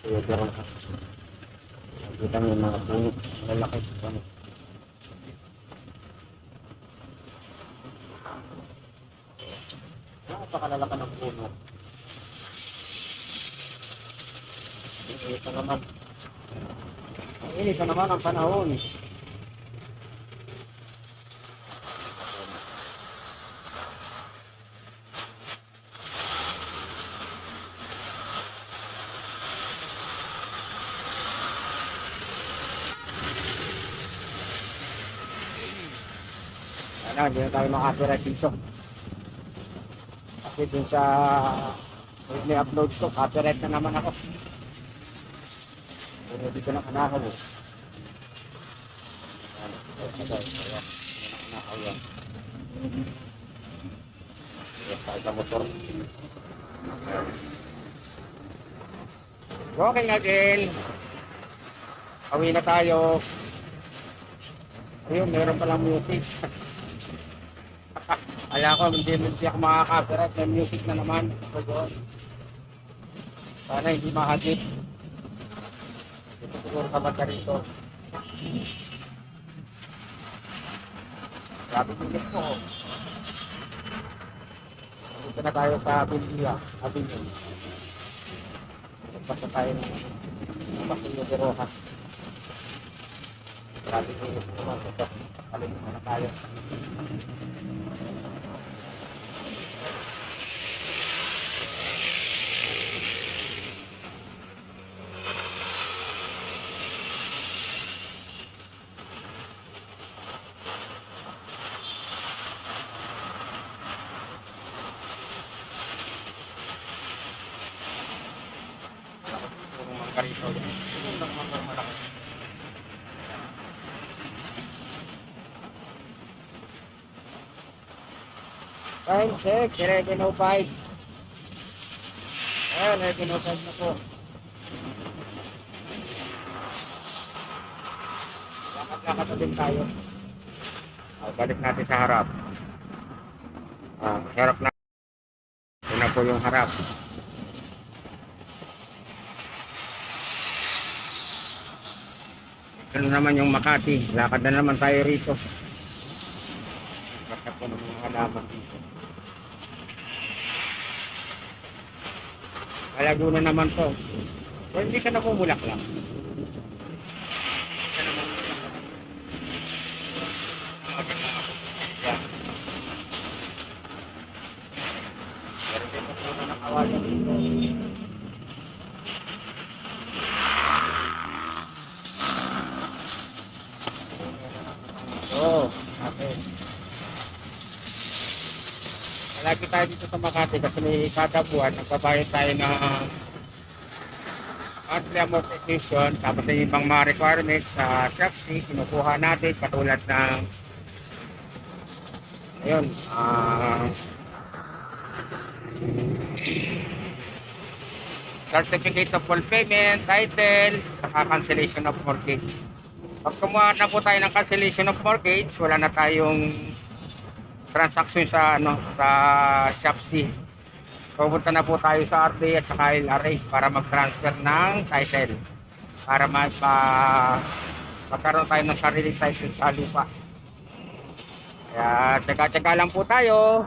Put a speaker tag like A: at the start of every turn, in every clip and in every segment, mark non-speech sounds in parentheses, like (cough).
A: Suyo pero Nakita mo yung mga puno. Lalaki. Ano? Napakalalaki ng puno. Init na naman. Ang init na naman ang panahon. Ano, hindi na tayo makapira dito. Kasi dun sa may upload ko, copyright na naman ako. Pero dito na kanakaw eh. Okay na din. Awi na tayo. Ayun, meron palang music. (laughs) Kaya ko, hindi, hindi ako makaka-copyright. May music na naman. Ito. Sana hindi mahagip. Dito siguro sa banda rito. Grabe pilit ko. Dito na tayo sa Bindia, Avenue. Pasa tayo ng Pasillo de Rojas. Grabe pilit ko. Ito, kalimutan na tayo. Puro mangga rito. Puro lang mangga Time check, 11.05. Ayan, 11.05 na po. Lakad-lakad na din tayo. Ah, balik natin sa harap. Ah, harap na. Ito po yung harap. Ano naman yung Makati. Lakad na naman tayo rito. Basta po ng halaman dito. Kalaguna naman to. So, hindi siya namumulak lang. Hindi siya namumulak lang. Maganda ako. Yan. Meron din po puno ng kawayan dito. Oo, okay. Lagi tayo dito sa Makati kasi may kada buwan nagbabayad tayo ng monthly amortization tapos yung ibang mga requirements sa Shopee kinukuha natin katulad ng ayun ah certificate of full payment, title, saka cancellation of mortgage. Pag kumuha na po tayo ng cancellation of mortgage, wala na tayong transaction sa ano sa Shopee. Pupunta na po tayo sa RTA at saka LRA para mag-transfer ng title. Para mag ma- magkaroon tayo ng sariling title sa lupa. Kaya tsaga-tsaga lang po tayo.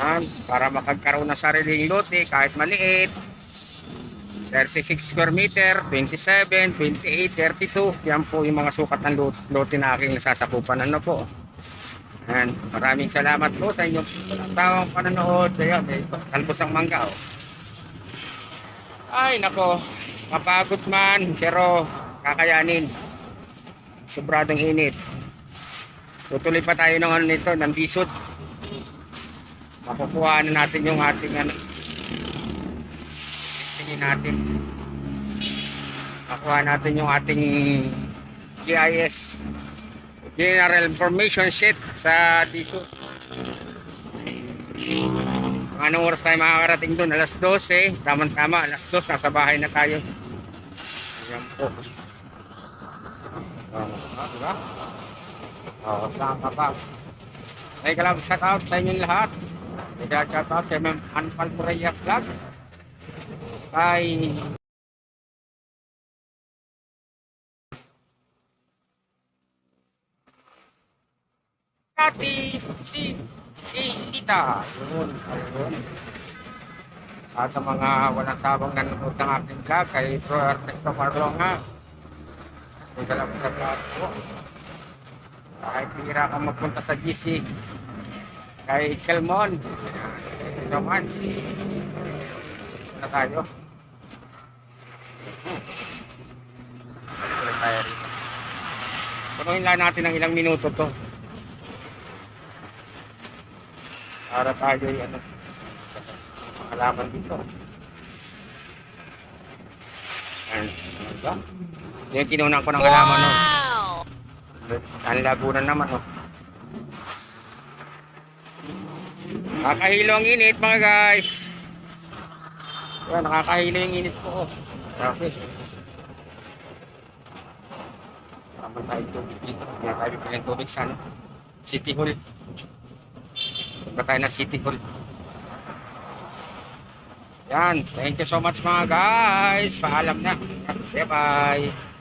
A: Yan, para makagkaroon ng sariling lote kahit maliit. 36 square meter, 27, 28, 32. Yan po yung mga sukat ng lot- lote na aking nasasakupan. Ano po? Yan. Maraming salamat po sa inyong tawang panonood. Ayan, talbos ang mangga. Oh. Ay, nako. Mapagod man, pero kakayanin. Sobradong init. Tutuloy pa tayo ng ano nito, ng disot. Makukuha na natin yung ating ano. Tingin natin. Makuha natin yung ating GIS. General Information Sheet sa. Kung anong oras tayo makakarating doon? Alas 12. Tama-tama, alas 2. Nasa bahay na tayo. Ayan po. Oh, diba? Oh, saan ka pa? Ay, kalam, shout out sa inyong lahat. Shout out kay Ma'am Anpal Correa Vlog. ay Dati si eh, Tita. Yun, ayun. At sa mga walang sabang nanonood ng aking vlog, kay Bro Ernesto Marlonga. May salamat sa vlog ko. Kahit pira ka magpunta sa GC. Kay Kelmon. Thank you so much. Na tayo. Hmm. Punuhin lang natin ng ilang minuto to. Para tayo ay ano, makalaman dito. Ayan, ano ba? Yung kinunan ko ng halaman, no? Ang lagunan naman, no? Nakakahilo ang init, mga guys. Yan, nakakahilo yung init ko, oh. Grabe. Tama tayo tubig dito. Kaya tayo bibili ng tubig sa ano? City Hall. Punta tayo ng City Hall. Yan. Thank you so much mga guys. Paalam na. Bye-bye.